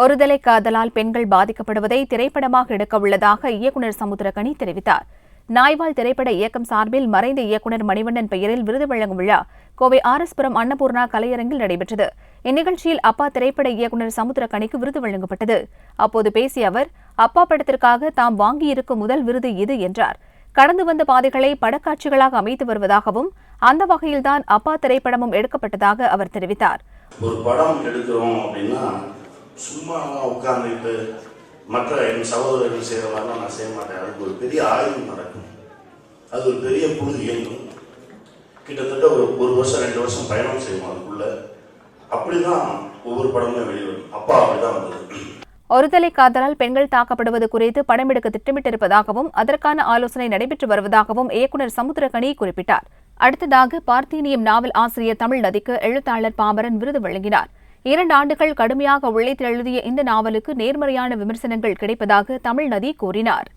ஒருதலை காதலால் பெண்கள் பாதிக்கப்படுவதை திரைப்படமாக எடுக்க உள்ளதாக இயக்குநர் சமுத்திரகனி தெரிவித்தார். நாய்வால் திரைப்பட இயக்கம் சார்பில் மறைந்த இயக்குநர் மணிவண்ணன் பெயரில் விருது வழங்கும் விழா கோவை ஆர்எஸ்புரம் அன்னபூர்ணா கலையரங்கில் நடைபெற்றது. இந்நிகழ்ச்சியில் அப்பா திரைப்பட இயக்குநர் சமுத்திரகனிக்கு விருது வழங்கப்பட்டது. அப்போது பேசிய அவர் அப்பா படத்திற்காக தாம் வாங்கியிருக்கும் முதல் விருது இது என்றார். கடந்து வந்த பாதைகளை படக்காட்சிகளாக அமைத்து வருவதாகவும் அந்த வகையில்தான் அப்பா திரைப்படமும் எடுக்கப்பட்டதாக அவர் தெரிவித்தார். ஒரு படம் எடுக்கிறோம் அப்படின்னா சும்மாலாம் உட்கார்ந்துட்டு மற்ற என் சகோதரர்கள் செய்கிற மாதிரிலாம் நான் செய்ய மாட்டேன். அதுக்கு ஒரு பெரிய ஆய்வு நடக்கும். அது ஒரு பெரிய புழுது இயங்கும். கிட்டத்தட்ட ஒரு ஒரு வருஷம் ரெண்டு வருஷம் பயணம் செய்வோம் அதுக்குள்ள. அப்படிதான் ஒவ்வொரு படமுமே வெளிவரும். அப்பா அப்படிதான் வந்தது. ஒருதலை காதலால் பெண்கள் தாக்கப்படுவது குறித்து படம் எடுக்க திட்டமிட்டிருப்பதாகவும் அதற்கான ஆலோசனை நடைபெற்று வருவதாகவும் இயக்குநர் சமுத்திரகனி குறிப்பிட்டார். அடுத்ததாக பார்த்தீனியம் நாவல் ஆசிரியர் தமிழ் நதிக்கு எழுத்தாளர் பாமரன் விருது வழங்கினார். இரண்டு ஆண்டுகள் கடுமையாக உழைத்து எழுதிய இந்த நாவலுக்கு நேர்மறையான விமர்சனங்கள் கிடைப்பதாக தமிழ் நதி கூறினார்.